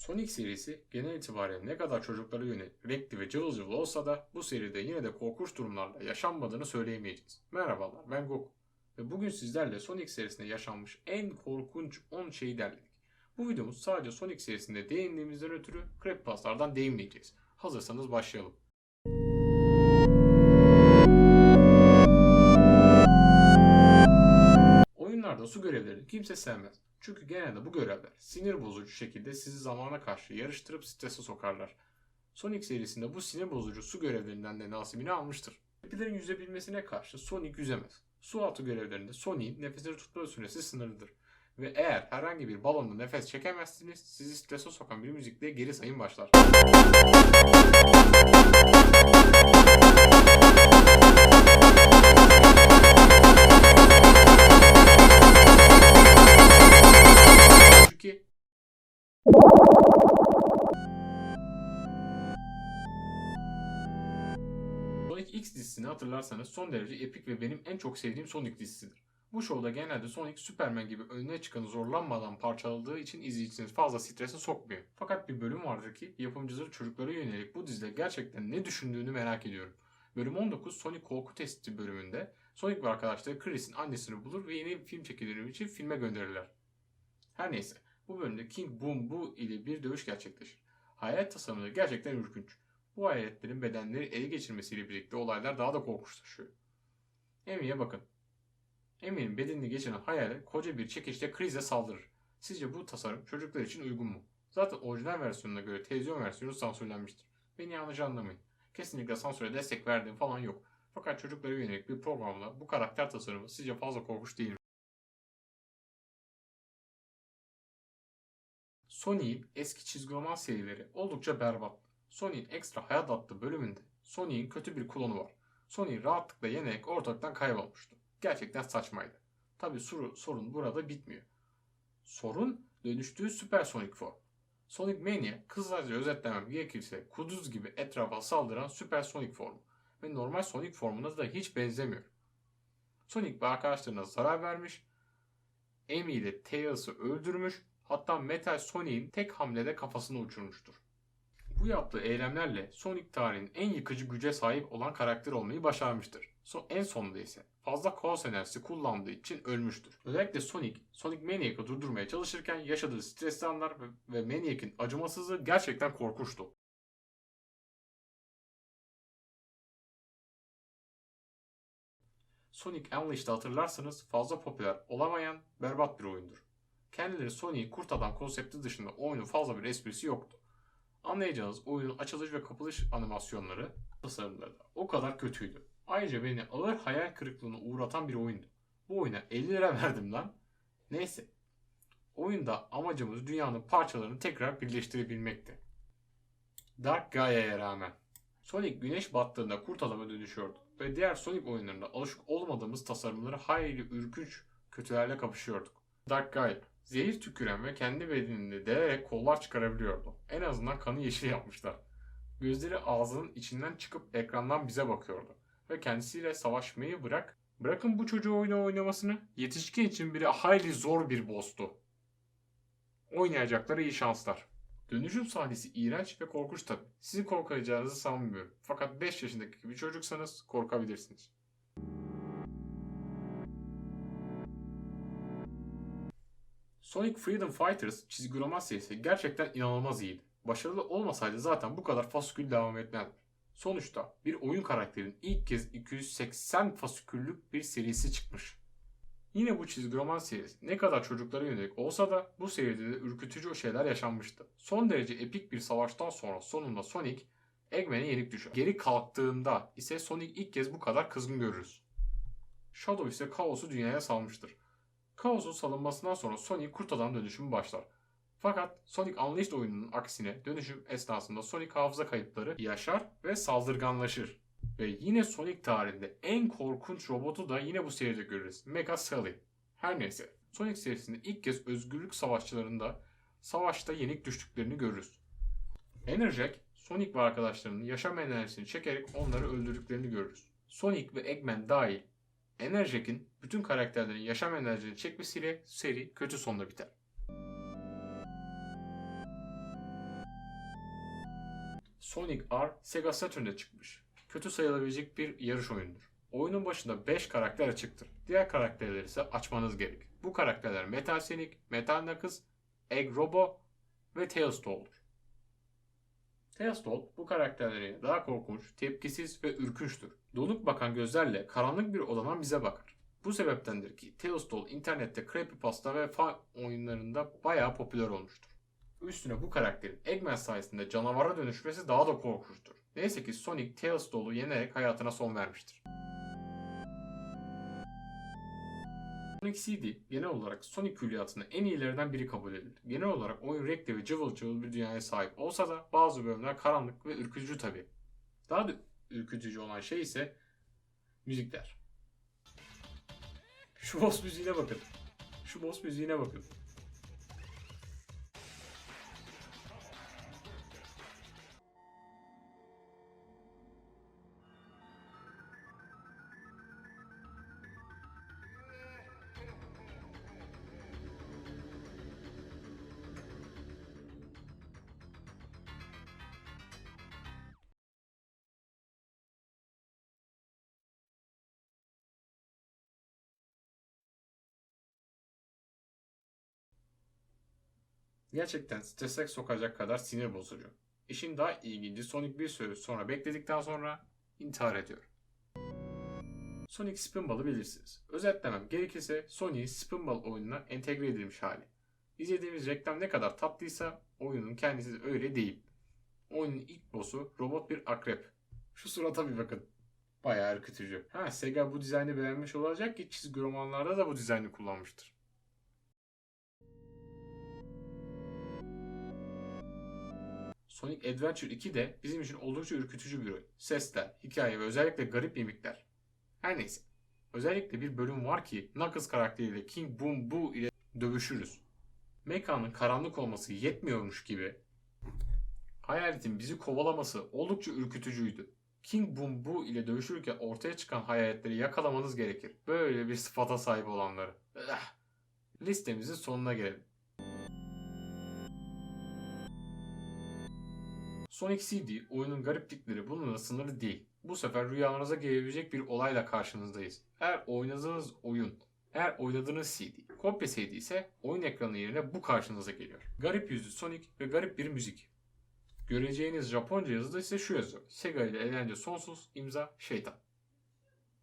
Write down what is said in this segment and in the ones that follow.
Sonic serisi genel itibariyle ne kadar çocuklara yönelik renkli ve cıvıl cıvıl olsa da bu seride yine de korkunç durumlarla yaşanmadığını söyleyemeyeceğiz. Merhabalar ben Goku ve bugün sizlerle Sonic serisinde yaşanmış en korkunç 10 şeyi derledik. Bu videomuz sadece Sonic serisinde değindiğimizden ötürü Creepypasta'lardan değinmeyeceğiz. Hazırsanız başlayalım. Oyunlarda su görevlerini kimse sevmez. Çünkü genelde bu görevler sinir bozucu şekilde sizi zamana karşı yarıştırıp strese sokarlar. Sonic serisinde bu sinir bozucu su görevlerinden de nasibini almıştır. Rakibilerin yüzebilmesine karşı Sonic yüzemez. Su altı görevlerinde Sonic'in nefesini tutma süresi sınırlıdır. Ve eğer herhangi bir balonda nefes çekemezsiniz, sizi strese sokan bir müzikle geri sayım başlar. Çünkü Sonic X dizisini hatırlarsanız son derece epik ve benim en çok sevdiğim Sonic dizisidir. Bu şovda genelde Sonic Superman gibi önüne çıkanı zorlanmadan parçaladığı için izleyicisini fazla strese sokmuyor. Fakat bir bölüm vardır ki yapımcıları çocuklara yönelik bu dizide gerçekten ne düşündüğünü merak ediyorum. Bölüm 19 Sonic korku testi bölümünde Sonic ve arkadaşları Chris'in annesini bulur ve yeni film çekilimi için filme gönderirler. Her neyse bu bölümde King Boom Bu ile bir dövüş gerçekleşir. Hayalet tasarımları gerçekten ürkünç. Bu hayaletlerin bedenleri ele geçirmesiyle birlikte olaylar daha da korkunçlaşıyor. Emmy'ye bakın. Emmy'nin bedenini geçiren hayalet koca bir çekişle krize saldırır. Sizce bu tasarım çocuklar için uygun mu? Zaten orijinal versiyonuna göre televizyon versiyonu sansürlenmiştir. Beni yanlış anlamayın. Kesinlikle sansüre destek verdiğim falan yok. Fakat çocuklara yönelik bir programda bu karakter tasarımı sizce fazla korkunç değil mi? Sonic'in eski çizgi roman serileri oldukça berbat. Sonic'in Extra Hayat adlı bölümünde Sonic'in kötü bir klonu var. Sonic rahatlıkla yenerek ortalıktan kaybolmuştu. Gerçekten saçmaydı. Tabi sorun burada bitmiyor. Sorun dönüştüğü Süper Sonic form. Sonic Mania kısaca özetlemem gerekirse kuduz gibi etrafa saldıran Süper Sonic formu ve normal Sonic formuna da hiç benzemiyor. Sonic ve arkadaşlarına zarar vermiş, Amy ile Tails'ı öldürmüş, hatta Metal Sonic'in tek hamlede kafasını uçurmuştur. Bu yaptığı eylemlerle Sonic tarihinin en yıkıcı güce sahip olan karakter olmayı başarmıştır. So en sonunda ise fazla kaos enerjisi kullandığı için ölmüştür. Özellikle Sonic, Sonic Maniac'ı durdurmaya çalışırken yaşadığı stresli anlar ve, ve Maniac'in acımasızlığı gerçekten korkunçtu. Sonic Unleashed'ı hatırlarsanız fazla popüler olamayan berbat bir oyundur. Kendileri Sonic'i kurt adam konsepti dışında oyunun fazla bir esprisi yoktu. Anlayacağınız oyunun açılış ve kapılış animasyonları, tasarımları da o kadar kötüydü. Ayrıca beni ağır hayal kırıklığına uğratan bir oyundu. Bu oyuna 50 lira verdim lan. Neyse. Oyunda amacımız dünyanın parçalarını tekrar birleştirebilmekti. Dark Gaia'ya rağmen. Sonic güneş battığında kurt adama dönüşüyordu ve diğer Sonic oyunlarında alışık olmadığımız tasarımları hayli ürkünç kötülerle kapışıyorduk. Dark Gaia Zehir tüküren ve kendi bedenini delerek kollar çıkarabiliyordu. En azından kanı yeşil yapmışlar. Gözleri ağzının içinden çıkıp ekrandan bize bakıyordu. Ve kendisiyle savaşmayı bırak, bırakın bu çocuğu oyunu oynamasını, yetişkin için biri hayli zor bir boss'tu. Oynayacaklara iyi şanslar. Dönüşüm sahnesi iğrenç ve korkunç tabi. Sizi korkacağınızı sanmıyorum. Fakat 5 yaşındaki bir çocuksanız korkabilirsiniz. Sonic Freedom Fighters çizgi roman serisi gerçekten inanılmaz iyiydi. Başarılı olmasaydı zaten bu kadar fasikül devam etmezdi. Sonuçta bir oyun karakterinin ilk kez 280 fasiküllük bir serisi çıkmış. Yine bu çizgi roman serisi ne kadar çocuklara yönelik olsa da bu seride de ürkütücü şeyler yaşanmıştı. Son derece epik bir savaştan sonra sonunda Sonic Eggman'e yenik düşer. Geri kalktığında ise Sonic ilk kez bu kadar kızgın görürüz. Shadow ise kaosu dünyaya salmıştır. Kaos'un salınmasından sonra Sonic kurt adam dönüşümü başlar. Fakat Sonic Unleashed oyununun aksine dönüşüm esnasında Sonic hafıza kayıpları yaşar ve saldırganlaşır. Ve yine Sonic tarihinde en korkunç robotu da yine bu seride görürüz. Mega Sally. Her neyse. Sonic serisinde ilk kez özgürlük savaşçılarında savaşta yenik düştüklerini görürüz. Enerjek, Sonic ve arkadaşlarının yaşam enerjisini çekerek onları öldürdüklerini görürüz. Sonic ve Eggman dahil Enerjek'in bütün karakterlerin yaşam enerjisini çekmesiyle seri kötü sonla biter. Sonic R Sega Saturn'de çıkmış. Kötü sayılabilecek bir yarış oyunudur. Oyunun başında 5 karakter açıktır. Diğer karakterleri ise açmanız gerek. Bu karakterler Metal Sonic, Metal Knuckles, Egg Robo ve Tails Doll'dur. Tails Doll bu karakterleri daha korkunç, tepkisiz ve ürkünçtür. Donuk bakan gözlerle karanlık bir odadan bize bakar. Bu sebeptendir ki Doll internette creepypasta ve fan oyunlarında bayağı popüler olmuştur. Üstüne bu karakterin Eggman sayesinde canavara dönüşmesi daha da korkunçtur. Neyse ki Sonic Tails yenerek hayatına son vermiştir. Sonic CD genel olarak Sonic külliyatında en iyilerden biri kabul edilir. Genel olarak oyun renkli ve cıvıl cıvıl bir dünyaya sahip olsa da bazı bölümler karanlık ve ürkütücü tabi. Daha da ürkütücü olan şey ise müzikler. Şu boss müziğine bakın. Şu boss müziğine bakın. Gerçekten strese sokacak kadar sinir bozucu. İşin daha ilginci Sonic bir süre sonra bekledikten sonra intihar ediyor. Sonic Spinball'ı bilirsiniz. Özetlemem gerekirse Sonic'in Spinball oyununa entegre edilmiş hali. İzlediğimiz reklam ne kadar tatlıysa oyunun kendisi öyle değil. Oyunun ilk boss'u robot bir akrep. Şu surata bir bakın. Bayağı ürkütücü. Ha Sega bu dizaynı beğenmiş olacak ki çizgi romanlarda da bu dizaynı kullanmıştır. Sonic Adventure 2 de bizim için oldukça ürkütücü bir oyun. Sesler, hikaye ve özellikle garip mimikler. Her neyse. Özellikle bir bölüm var ki Knuckles karakteriyle King Boom Boo ile dövüşürüz. Mekanın karanlık olması yetmiyormuş gibi hayaletin bizi kovalaması oldukça ürkütücüydü. King Boom Boo ile dövüşürken ortaya çıkan hayaletleri yakalamanız gerekir. Böyle bir sıfata sahip olanları. Ah. Listemizin sonuna gelelim. Sonic CD oyunun gariplikleri bununla sınırlı değil. Bu sefer rüyalarınıza gelebilecek bir olayla karşınızdayız. Eğer oynadığınız oyun, eğer oynadığınız CD, kopya CD ise oyun ekranı yerine bu karşınıza geliyor. Garip yüzlü Sonic ve garip bir müzik. Göreceğiniz Japonca yazıda ise şu yazıyor. Sega ile eğlence sonsuz, imza şeytan.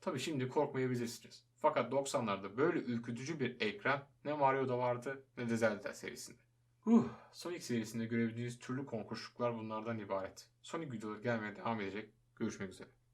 Tabi şimdi korkmayabilirsiniz. Fakat 90'larda böyle ürkütücü bir ekran ne Mario'da vardı ne de Zelda serisinde. Huh, Sonic serisinde görebildiğiniz türlü konkursluklar bunlardan ibaret. Sonic videoları gelmeye devam edecek. Görüşmek üzere.